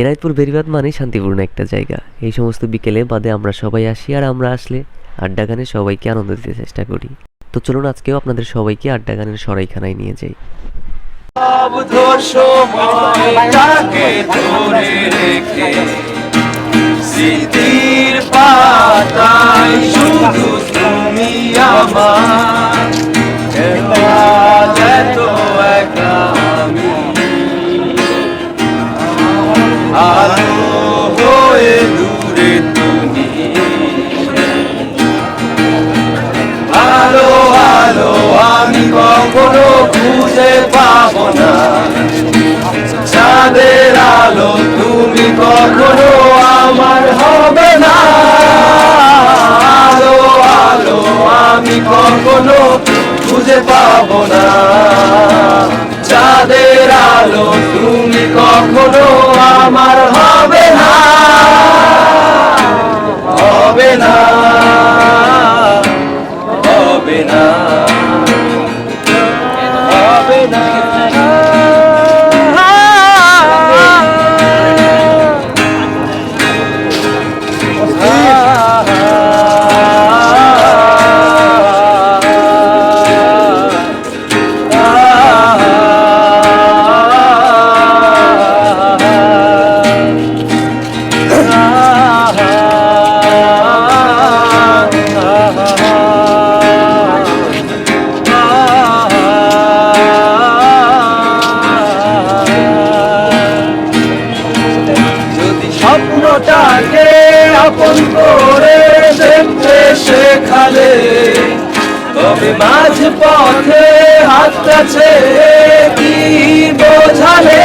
এনায়তপুর বেরিবাদ মানেই শান্তিপূর্ণ একটা জায়গা। এই সমস্ত বিকেলে বাদে আমরা সবাই আসি আর আমরা আসলে আড্ডা গানে সবাইকে আনন্দ দিতে চেষ্টা করি। তো চলুন আজকেও আপনাদের সবাইকে আড্ডা গানের সরাইখানায় নিয়ে যাই। পাতায় শুধু তুমি আমার। আলো হয়ে দূরে তুমি আলো আলো আমি কখনো খুঁজে পাবো না। চাঁদের আলো তুমি আপন করে দেখতে শেখালে তবে মাঝ পথে হাতটা কি বোঝালে?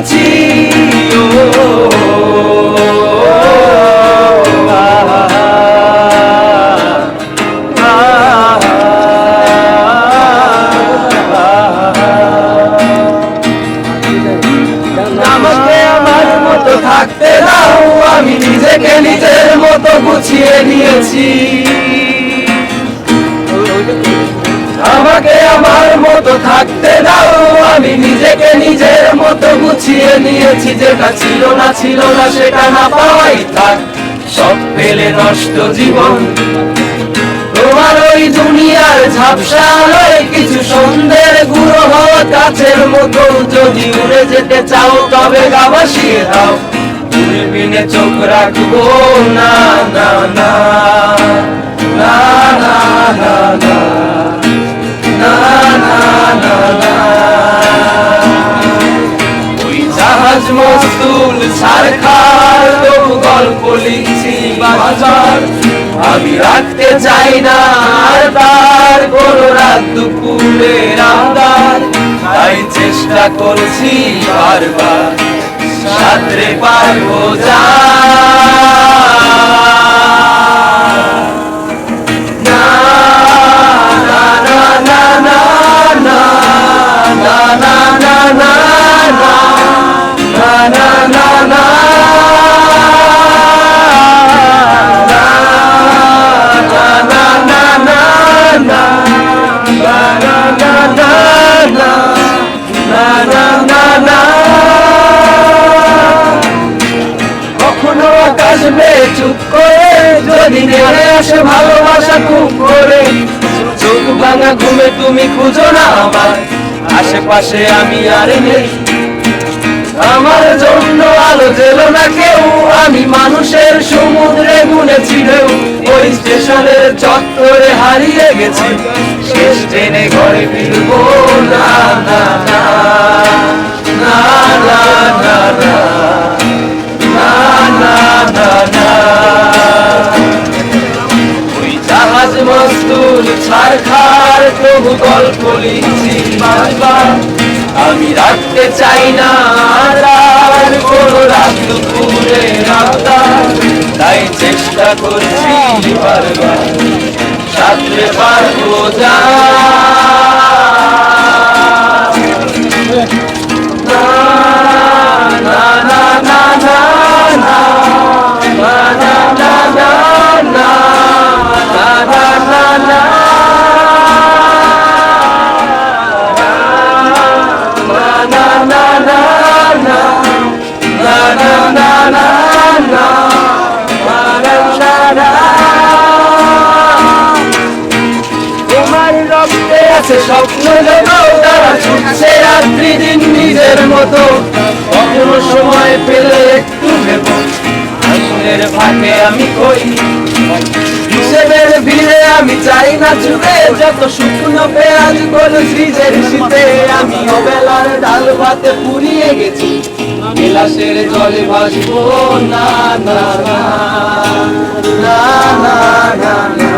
ti. মতো থাকতে দাও। আমি নিজেকে নিজের মতো গুছিয়ে নিয়েছি। যেটা ছিল না ছিল না, সেটা না পাওয়াই থাক সব পেলে নষ্ট জীবন। তোমার ওই দুনিয়ার ঝাপসা আলোয় কিছু সন্ধ্যের গুঁড়ো হওয়া কাছের মতো। যদি উড়ে যেতে চাও, তবে গা দাও। চোখ রাখব। না না না না না না না। ছাড়খার তবু গল্প লিখছি বাজার। আমি রাখতে চাই না আর তার, কোনো রাত দুপুরে রামদার তাই চেষ্টা করছি বারবার। সাঁতরে পারব যা ভাঙা ঘুমে তুমি খুঁজো না আমার আশেপাশে আমি আর নেই। আমার জন্য আলো জেলো না কেউ। আমি মানুষের সমুদ্রে গুনেছি ঢেউ। ওই স্টেশনের চত্বরে হারিয়ে গেছি। শেষ ছাড়খার তবু গল্প লিখছি বারবার। আমি রাখতে চাই না আর কোনো রাত দুপুরে রাতার তাই চেষ্টা করছি বারবার সাথে পারব যা তোমার আছে স্বপ্ন জেগো তারা ছুটছে রাত্রি দিন নিজের মতো। কখনো সময় পেলে একটু ভেব। আগুনের ফাঁকে আমি কই? হিসেবের ভিড়ে আমি চাই না চুবে যত শুকনো পেঁয়াজ গলু ফ্রিজের শীতে, আমি অবেলার ডাল ভাতে পুড়িয়ে গেছি। গেলাসের জলে ভাসবো। না না না না না না।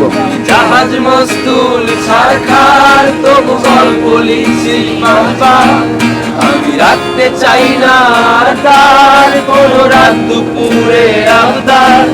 পারব? জাহাজ, মস্তুল সরকার তবু গল্প লিখছি আমি রাখতে চাই না তার। কোন রাত দুপুরে আবদার।